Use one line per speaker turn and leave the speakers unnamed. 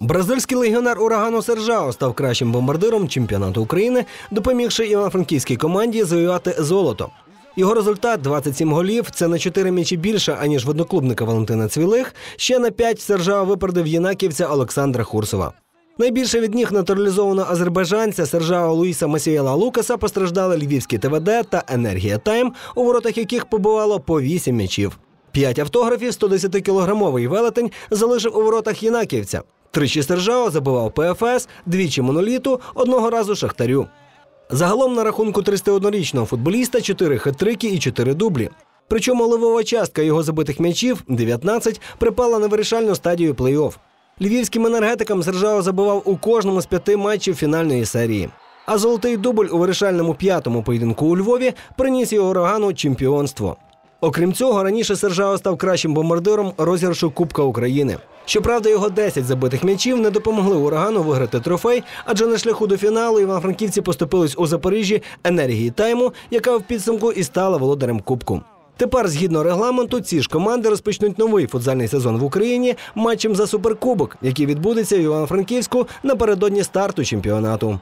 Бразильський легіонер урагану Сержао став кращим бомбардиром чемпіонату України, допомігши івано-франківській команді завоювати золото. Його результат 27 голів. Це на 4 м'ячі більше, аніж в одноклубника Валентина Цвілих. Ще на 5 Сержао випередив єнаківця Олександра Хурсова. Найбільше від ніг натуралізованого азербайджанця Сержао Луїса Масієла Лукаса постраждали львівський ТВД та Енергія Тайм, у воротах яких побувало по 8 м'ячів. П'ять автографів 110-кілограмовий велетень залишив у воротах єнаківця. Тричі Сержао забивав ПФС, двічі моноліту, одного разу Шахтарю. Загалом на рахунку 31-річного футболіста 4 хет-трики і 4 дублі. Причому левова частка його забитих м'ячів 19 припала на вирішальну стадію плей-офф. Львівським енергетикам Сержао забивав у кожному з п'яти матчів фінальної серії. А золотий дубль у вирішальному п'ятому поєдинку у Львові приніс його урагану чемпіонство. Окрім цього, раніше Сержао став кращим бомбардиром розіграшу Кубка України. Щоправда, його 10 забитих м'ячів не допомогли урагану виграти трофей, адже на шляху до фіналу івано-франківці поступились у Запоріжжі енергії тайму, яка в підсумку і стала володарем Кубку. Тепер, згідно регламенту, ці ж команди розпочнуть новий футзальний сезон в Україні матчем за суперкубок, який відбудеться в Івано-Франківську напередодні старту чемпіонату.